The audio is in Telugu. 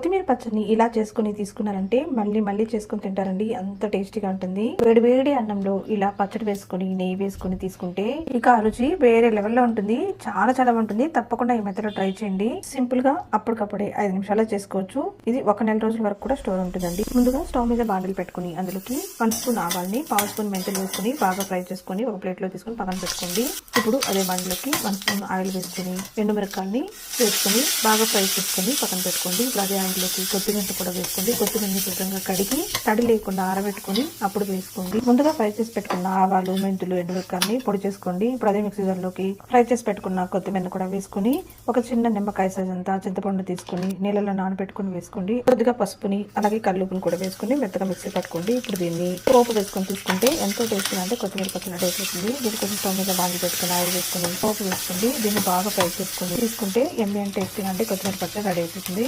కొత్తిమీర పచ్చడిని ఇలా చేసుకుని తీసుకున్నారంటే మళ్ళీ మళ్ళీ చేసుకుని తింటారండి. అంత టేస్టీగా ఉంటుంది. వేడి వేడి అన్నంలో ఇలా పచ్చడి వేసుకుని నెయ్యి వేసుకుని తీసుకుంటే ఇక ఆ రుచి వేరే లెవెల్లో ఉంటుంది. చాలా చాలా ఉంటుంది తప్పకుండా ఈ మెథడ్ ట్రై చేయండి. సింపుల్గా అప్పటికప్పుడే ఐదు నిమిషాల్లో చేసుకోవచ్చు. ఇది ఒక నెల రోజుల వరకు కూడా స్టోర్ ఉంటుందండి. ముందుగా స్టవ్ మీద బాండిల్ పెట్టుకుని అందులోకి వన్ స్పూన్ ఆవాల్ని పావు స్పూన్ మెంతులు వేసుకుని బాగా ఫ్రై చేసుకుని ఒక ప్లేట్లో తీసుకుని పక్కన పెట్టుకోండి. ఇప్పుడు అదే బాండిలోకి వన్ స్పూన్ ఆయిల్ వేసుకుని ఎండు మిరకాయల్ని వేసుకుని బాగా ఫ్రై చేసుకుని పక్కన పెట్టుకోండి. ఇప్పుడు అదే దాంట్లోకి కొత్తిమీర కూడా వేసుకోండి. కొత్తిమీరని శుభ్రంగా కడిగి తడి లేకుండా ఆరబెట్టుకుని అప్పుడు వేసుకోండి. ముందుగా ఫ్రై చేసి పెట్టుకున్న ఆవాలు మెంతులు ఎండుమిరకాయల్ని పొడి చేసుకోండి. ఇప్పుడు అదే మిక్సీ జార్లోకి ఫ్రై చేసి పెట్టుకున్న కొత్తిమీర కూడా వేసుకుని ఒక చిన్న నిమ్మకాయ సైజ్ అంతా చింతపండు తీసుకుని నీళ్ళలో నానబెట్టుకుని వేసుకోండి. కొద్దిగా పసుపుని అలాగే కల్లుపుని కూడా వేసుకుని మెత్తగా మిక్సీ పట్టుకోండి. ఇప్పుడు దీన్ని పోపు వేసుకొని తీసుకుంటే ఎంతో టేస్టీగా అంటే కొత్తిమీర పచ్చడి రెడీ అయిపోతుంది దీన్ని కొంచెం స్టవ్ మీద బాగా పెట్టుకుని ఆయిల్ వేసుకుని పోపు వేసుకోండి దీన్ని బాగా ఫ్రై చేసుకోండి తీసుకుంటే ఎమ్మె అంటే టేస్టీగా అంటే కొత్తిమీర పచ్చడి రెడీ అయిపోతుంది